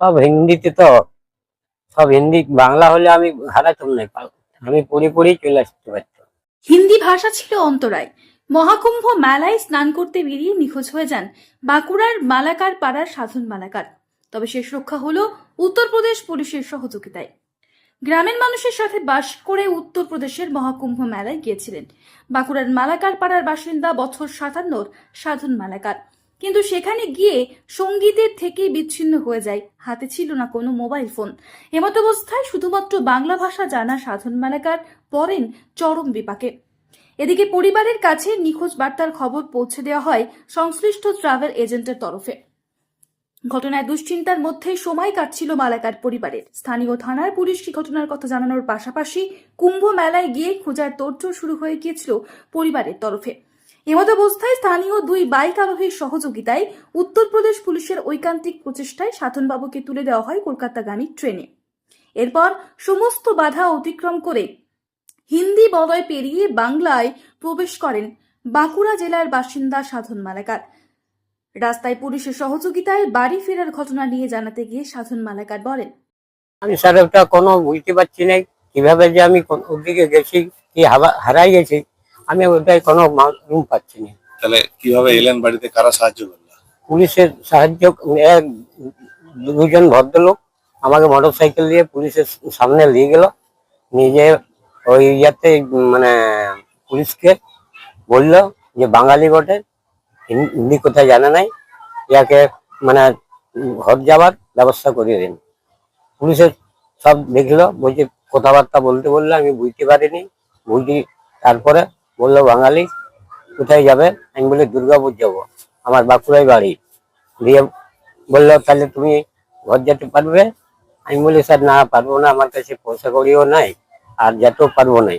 সব হিন্দিতে তো, সব হিন্দি, বাংলা হলে আমি হারাতাম না। আমি পড়ে চলে আসতে পারতাম। হিন্দি ভাষা ছিল অন্তরায়। মহাকুম্ভ মেলায় স্নান করতে বেরিয়ে নিখোঁজ হয়ে যান বাঁকুড়ার মালাকার পাড়ার সাধন মালাকার। তবে শেষ রক্ষা হলো উত্তরপ্রদেশ পুলিশের সহযোগিতায়। গ্রামের মানুষের সাথে বাস করে উত্তরপ্রদেশের মহাকুম্ভ মেলায় গিয়েছিলেন। বাঁকুড়ার মালাকার পাড়ার বাসিন্দা বছর সাতান্নর সাধন মালাকার। কিন্তু সেখানে গিয়ে সঙ্গীতের থেকে বিচ্ছিন্ন হয়ে যায়। হাতে ছিল না কোনো মোবাইল ফোন। এমত অবস্থায় শুধুমাত্র বাংলা ভাষা জানা সাধন মালাকার পড়েন চরম বিপাকে। এদিকে পরিবারের কাছে নিখোঁজ বার্তার খবর পৌঁছে দেওয়া হয় সংশ্লিষ্ট ট্রাভেল এজেন্টের তরফে। ঘটনায় দুশ্চিন্তার মধ্যে সময় কাটছিল মালাকার পরিবারের। স্থানীয় থানার পুলিশকে ঘটনার কথা জানানোর পাশাপাশি কুম্ভ মেলায় গিয়ে খোঁজার তোড়জোড় শুরু হয়ে গিয়েছিল পরিবারের তরফে। এমত অবস্থায় স্থানীয় দুই বাইক আরোহীর সহযোগিতায় উত্তরপ্রদেশ পুলিশের ঐকান্তিক প্রচেষ্টায় সাধনবাবুকে তুলে দেওয়া হয় কলকাতাগামী ট্রেনে। এরপর সমস্ত বাধা অতিক্রম করে হিন্দি বলয় পেরিয়ে বাংলায় প্রবেশ করেন বাঁকুড়া জেলার বাসিন্দা সাধন মালাকার। রাস্তায় পুলিশের সহযোগিতায় বাড়ি ফেরার ঘটনা নিয়ে জানাতে গিয়ে সাধন মালাকার বলেন, আমি স্যার ওটা কোনো বুঝতে পারছি না কীভাবে যে আমি কোন ওদিকে গেছি, কি হারাই গেছি? আমি ওটাই কোনো রুম পাচ্ছি না। তাহলে কীভাবে এলেন বাড়িতে? কারা সাহায্য করল? পুলিশের সাহায্য এক দুজন ভদ্রলোক আমাকে মোটর সাইকেল দিয়ে পুলিশের সামনে নিয়ে গেল। নিজে ওই ইয়াতে মানে পুলিশকে বলল যে বাঙালি বটে হিন্দি কোথায় জানে নাই ইয়াকে মানে ঘর যাওয়ার ব্যবস্থা করিয়ে দিন। পুলিশের সব দেখল বলছে কথাবার্তা বলতে বলল আমি বুঝতে পারিনি। বুঝি তারপরে বলল, বাঙালি, কোথায় যাবে? আমি বলি, দুর্গাপুর যাব। আমার বাঁকুড়ায় বাড়ি। দিয়ে বলল, তাহলে তুমি ঘর যেতে পারবে? আমি বলি, স্যার, না, পারব না। আমার কাছে পয়সা কড়িও নাই আর যেতেও পারব নাই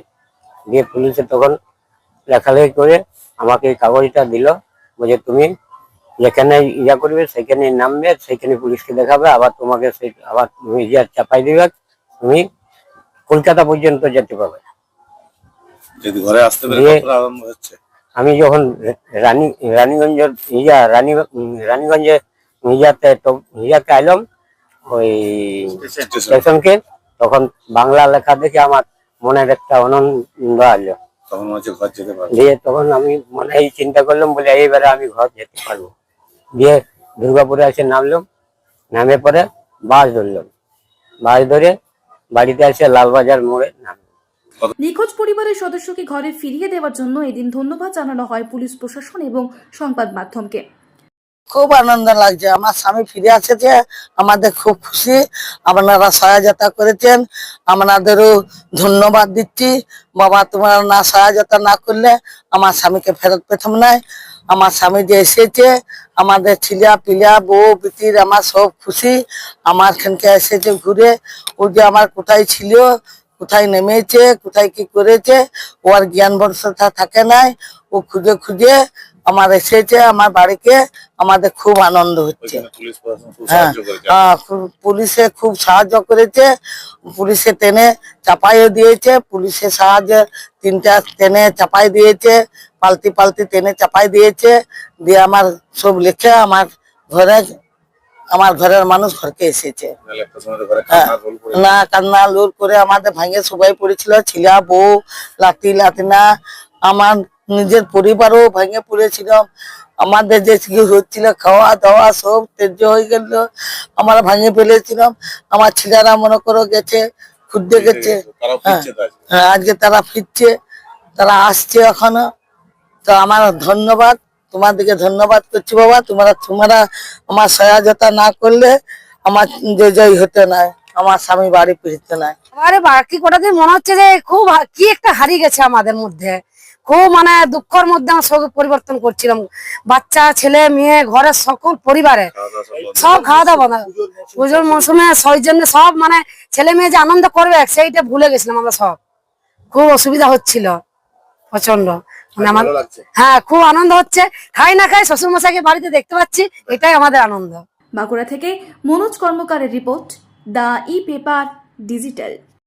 দিয়ে পুলিশে তখন লেখালেখি করে আমাকে এই কাগজটা দিল, বলছে, তুমি যেখানে ইয়া করবে, সেখানে নামবে, সেখানে পুলিশকে দেখাবে, আবার তোমাকে সেই, আবার তুমি ইয়া চাপাই দিবে, তুমি কলকাতা পর্যন্ত যেতে পারবে। যদি ঘরে আসতে পেরে কতটা আরম্ভ হচ্ছে। আমি যখন রানী রানীগঞ্জের ইয়া রানী রানীগঞ্জে ইয়াতে ইয়াতে আইলাম ওই স্টেশন। স্টেশনকে তখন বাংলা লেখা দেখে আমার মনের একটা আনন্দ আলো তখন হচ্ছে ঘর যেতে পারবে। দিয়ে তখন আমি মনে এই চিন্তা করলাম বলে এইবারে আমি ঘর যেতে পারব। দিয়ে দুর্গাপুরে এসে নামলাম। নামে পরে বাস ধরলাম। বাস ধরে বাড়িতে এসে লালবাজার মোড়ে নামলাম। নিখোঁজ পরিবারের সদস্যকে ঘরে ফিরিয়ে দেওয়ার জন্য এদিন ধন্যবাদ জানানো হয় পুলিশ প্রশাসন এবং সংবাদ মাধ্যমকে। খুব আনন্দ লাগছে। আমার স্বামী ফিরে এসেছে। আমাদের খুব খুশি। আপনারা সহায়তা করেছেন। আপনাদেরও ধন্যবাদ দিচ্ছি। বাবা, তোমার না সহায়তা না করলে আমার স্বামীকে ফেরত পেতাম নাই আমার স্বামী যে এসেছে, আমাদের ছিলা পিলা, বউ বিতির আমার সব খুশি। আমার খানকে এসেছে ঘুরে। ও যে আমার কোথায় ছিল কোথায় নেমেছে কোথায় কি করেছে ও আর জ্ঞান বর্ষতা থাকে নাই ও খুঁজে খুঁজে আমার এসেছে আমার বাড়িতে আমাদের খুব আনন্দ হচ্ছে। পুলিশ হ্যাঁ সাহায্য করেছে। আহ, খু- পুলিশে খুব সাহায্য করেছে পুলিশে টেনে চাপাইও দিয়েছে পুলিশের সাহায্যে তিনটা টেনে চাপাই দিয়েছে পালতি পালতি টেনে চাপাই দিয়েছে দিয়ে আমার সব লিখে আমার ঘরে আমার ঘরের মানুষ ঘরকে এসেছে। হ্যাঁ। না কান্না লুর করে আমাদের ভাঙে সবাই পড়েছিল ছিলা বউ লাতি লাতিনা। আমার নিজের পরিবারও ভেঙে পড়েছিল। আমাদের যে হচ্ছিল খাওয়া দাওয়া সব তেজ হয়ে গেল আমরা ভাঙে ফেলেছিলাম আমার ছেলেরা মনে করো গেছে খুঁজতে গেছে। হ্যাঁ। হ্যাঁ, আজকে তারা ফিরছে তারা আসছে এখনও। তো আমার ধন্যবাদ। তোমাদেরকে ধন্যবাদ করছি বাবা। তোমরা তোমরা আমার সহায়তা না করলে আমার যে জয় হতে নাই, আমার স্বামী বাড়ি ফিরতে নাই। আরে বাকি কটা দিন মনে হচ্ছে যে খুব কি একটা হারিয়ে গেছে আমাদের মধ্যে। খুব মানে দুঃখের মধ্যে আমরা সব পরিবর্তন করছিলাম। বাচ্চা, ছেলে, মেয়ে, ঘরের সকল পরিবারে। সব খাওয়া দাওয়া বন্ধ। পুজোর মৌসুমে সৌজন্য সব মানে ছেলে মেয়ে যে আনন্দ করবে, সেইটা ভুলে গেছিলাম আমরা সব। খুব অসুবিধা হচ্ছিল। প্রচণ্ড মানে আমার হ্যাঁ খুব আনন্দ হচ্ছে। খাই না খাই শ্বশুর মশাইকে বাড়িতে দেখতে পাচ্ছি এটাই আমাদের আনন্দ। বাঁকুড়া থেকে Manoj কর্মকারের report the E paper digital.